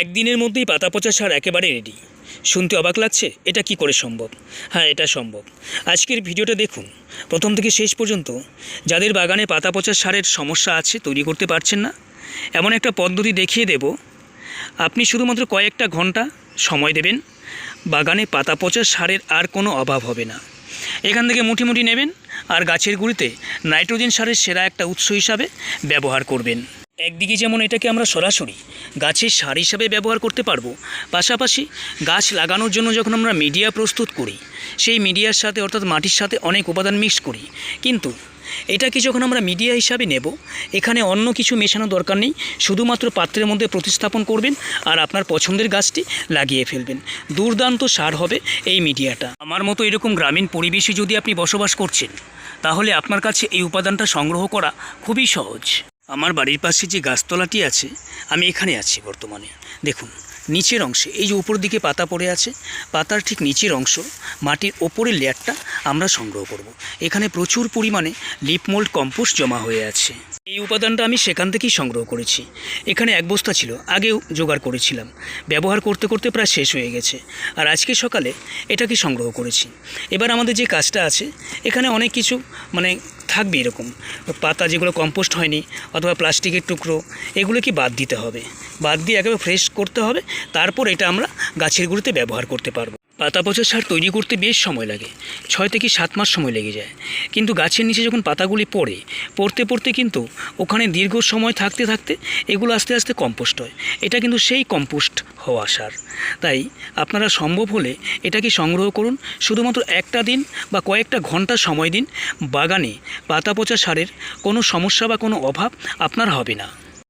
একদিনের মধ্যেই পাতা পচা সার একেবারে রেডি শুনতে অবাক লাগছে, এটা কি করে সম্ভব? হ্যাঁ এটা সম্ভব। আজকের ভিডিওটা দেখুন। প্রথম থেকে শেষ পর্যন্ত যাদের বাগানে পাতা পচা সারের সমস্যা আছে তৈরি করতে পারছেন না, এমন একটা পদ্ধতি দেখিয়ে দেব। আপনি শুধুমাত্র কয়েকটা ঘণ্টা সময় দেবেন, বাগানে পাতা পচা সারের আর কোনো অভাব হবে না। এখান থেকে মুঠি মুঠি নেবেন আর গাছের গুঁড়িতে নাইট্রোজেন সারের সেরা একটা উৎস হিসাবে ব্যবহার করবেন। একদিকে যেমন এটাকে আমরা সরাসরি গাছের সার হিসাবে ব্যবহার করতে পারব, পাশাপাশি গাছ লাগানোর জন্য যখন আমরা মিডিয়া প্রস্তুত করি, সেই মিডিয়ার সাথে অর্থাৎ মাটির সাথে অনেক উপাদান মিক্স করি। কিন্তু এটাকে যখন আমরা মিডিয়া হিসাবে নেব, এখানে অন্য কিছু মেশানো দরকার নেই, শুধুমাত্র পাত্রের মধ্যে প্রতিস্থাপন করবেন আর আপনার পছন্দের গাছটি লাগিয়ে ফেলবেন। দুর্দান্ত সার হবে এই মিডিয়াটা আমার মতো এরকম গ্রামীণ পরিবেশে যদি আপনি বসবাস করছেন, তাহলে আপনার কাছে এই উপাদানটা সংগ্রহ করা খুবই সহজ। আমার বাড়ির পাশে যে গাছতলাটি আছে, আমি এখানে আছি বর্তমানে। দেখুন, নিচের অংশে, এই যে উপর দিকে পাতা পড়ে আছে, পাতার ঠিক নিচের অংশ, মাটির ওপরের লেয়ারটা আমরা সংগ্রহ করব। এখানে প্রচুর পরিমাণে লিপ মোল্ড কম্পোস্ট জমা হয়ে আছে। এই উপাদানটা আমি সেখান থেকেই সংগ্রহ করেছি। এখানে এক বস্তা ছিল, আগেও জোগাড় করেছিলাম। ব্যবহার করতে করতে প্রায় শেষ হয়ে গেছে। আর আজকে সকালে এটাকে সংগ্রহ করেছি। এবার আমাদের যে কাজটা আছে, এখানে অনেক কিছু মানে থাকবে এরকম। পাতা যেগুলো কম্পোস্ট হয়নি অথবা প্লাস্টিকের টুকরো এগুলো কি বাদ দিতে হবে। বাদ দিয়ে একেবারে ফ্রেশ করতে হবে, তারপর এটা আমরা গাছের গুঁড়োতে ব্যবহার করতে পারব। পাতা পচা সার তৈরি করতে বেশ সময় লাগে। ছয় থেকে সাত মাস সময় লেগে যায়। কিন্তু গাছের নিচে যখন পাতাগুলি পড়ে, পড়তে পড়তে কিন্তু ওখানে দীর্ঘ সময় থাকতে থাকতে এগুলো আস্তে আস্তে কম্পোস্ট হয়। এটা কিন্তু সেই কম্পোস্ট হওয়া সার। তাই আপনারা সম্ভব হলে এটাকে সংগ্রহ করুন। শুধুমাত্র একটা দিন বা কয়েকটা ঘণ্টা সময় দিন। বাগানে পাতা পচা সারের কোনো সমস্যা বা কোনো অভাব আপনার হবে না।